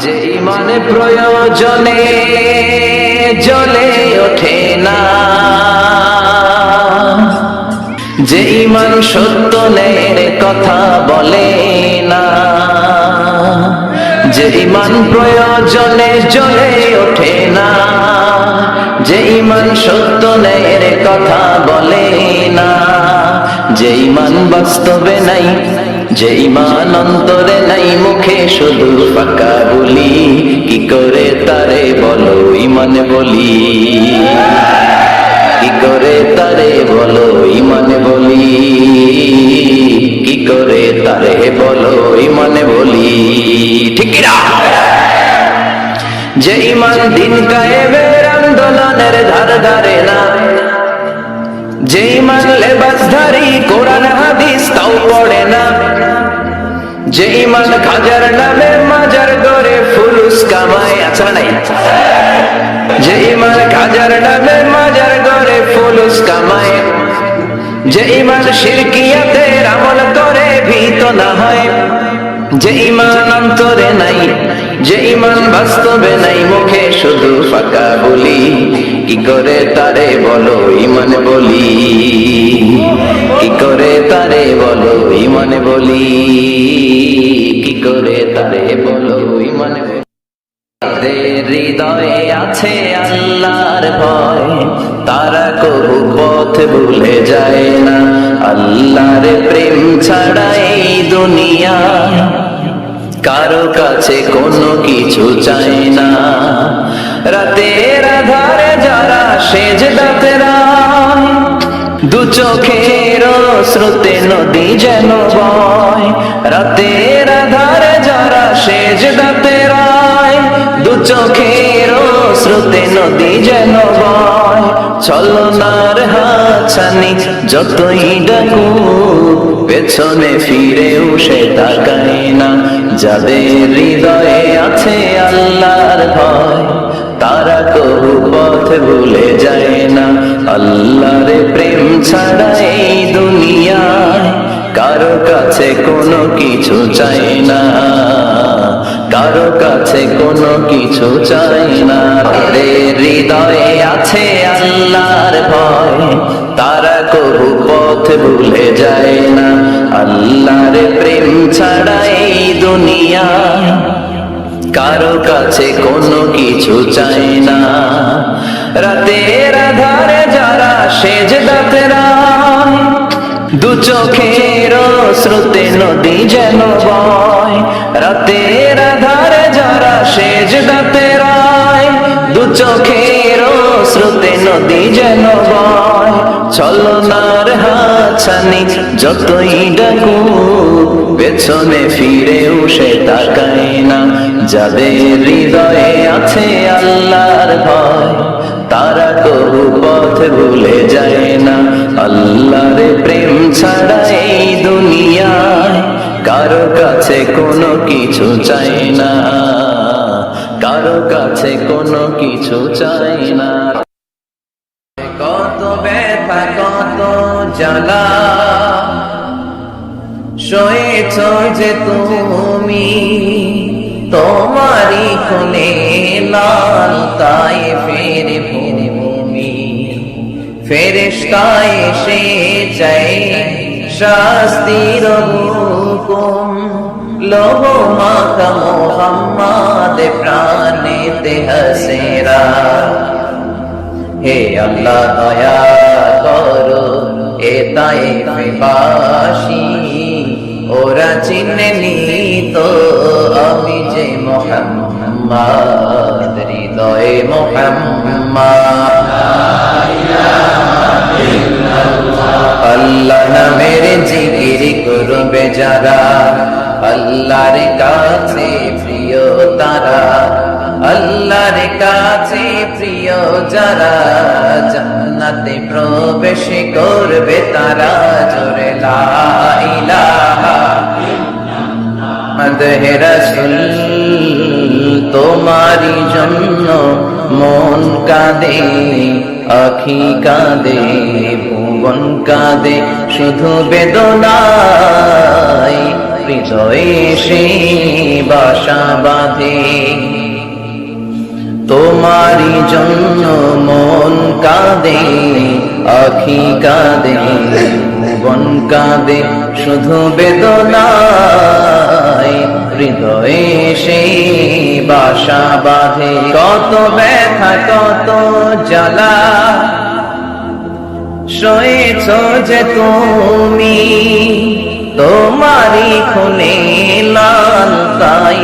যে ইমান প্রয়োজনে জ্বলে ওঠে না। যে ইমান সত্য নের কথা বলে না। যে ইমান প্রয়োজনে জ্বলে ওঠে না। যে ইমান সত্য নের কথা বলে না। যে ইমান বাস্তবে নাই যে ইমান অন্তরে নাই মুখে শুধু ফাঁকা বলি, কি করে তারে বলো ইমান বলি? কি করে তারে বলো ইমান বলি? কি করে তারে বলো ইমান বলি? ঠিক যে ইমান দিন কায়েমের আন্দোলনের ধার ধারে না যে ইমান লেবাসধারী কোরআন হাদিস, তাও পড়ে না। যে ইমান খাজার নামে মাজার গড়ে ফুলুস কামায় আছে নাই? যে ইমান খাজার নামে মাজার গড়ে ফুলুস কামায় যে ইমান শিরকিয়াতের আমল করে ভীত না হয় যে ইমান অন্তরে নাই যে ইমান বাস্তবে নাই, মুখে শুধু ফাঁকা বলি। কি করে তারে বলো, ইমান বলি? কি করে তারে বলো, ইমান বলি? কি করে তারে বলো, ইমান তাদের হৃদয়ে আছে আল্লাহর ভয়। তারা কবু পথ ভুলে যায় না। আল্লাহর প্রেম ছাড়া এই দুনিয়া কারও কাছে কোনো কিছু চায় না। রাতের আধারে যারা সেজ দাতেরা দু চোখের স্রোতে নদী যেন বয়। রাতের আধারে যারা সেজ দাতেরায় দু চোখের স্রোতে নদী যেন বয়। ছলনার হাছানি যতই ডাকু, পেছনে ফিরেও সে তাকায় না। যাদের হৃদয়ে আছে আল্লাহর ভয়, তারা কবু পথ ভুলে যায় না। আল্লাহর প্রেম ছাড়া এই দুনিয়ায় কারও কাছে কোনো কিছু চাই না। কারও কাছে কোনো কিছু চাই না। হৃদয়ে আছে আল্লাহর ভয় তারা কবু পথ ভুলে যায় না। আল্লাহর প্রেম ছাড়া এই দুনিয়ায় কারও কাছে কোনো কিছু চাই না। রাতের আধারে যারা সেজ দাতেরা দু চোখের স্রোতে নদী যেন বয়। রাতের আধারে যারা সেজ দাতেরায় দু চোখের স্রোতে নদী যেন বয়। ছলনার হাছানি, যতই ডাকু, পেছনে ফিরেও সে তাকায় না। যাদের হৃদয়ে আছে আল্লাহর ভয়, তারা কবু পথ ভুলে যায় না। আল্লাহর প্রেম ছাড়া এই দুনিয়ায় কারও কাছে কোনো কিছু চাই না। কারও কাছে কোনো কিছু চাই না। ব্যথা কত জ্বালা। সয়েছ যে তুমি তোমারই খুনে লাল তাই ফের ভূমি। ফেরেশতায় এসে চাই শাস্তির হুকুম। লোহ মাখা মোহাম্মদ প্রাণেতে হসেরা। হে আল্লাহ, দয়া করো, এ তাই বাসী ওরা চিনেনি তো আমি যে মোহাম্মদ, হৃদয়ে মোহাম্মদ। আল্লাহ নামের জিকির করবে যারা, আল্লাহর কাছে প্রিয় তারা। আল্লাহর কাছে প্রিয় যারা জান্নাতে প্রবেশ করবে তারা জোরে লা ইলাহা মদহে রসুল তোমারি জন্য মন কাঁদে, আখি কাঁদে, ভুবন কাঁদে, শুধু বেদনায় হৃদয়ে সে বাসা বাঁধে। তোমারই জন্য মন কাঁদে, আখি কাঁদে বন কাঁদে, শুধু বেদনায় হৃদয়ে সে বাসা বাঁধে। কত ব্যথা, কত জ্বালা সয়েছ যে তুমি, তোমারই খুনে লাল তাই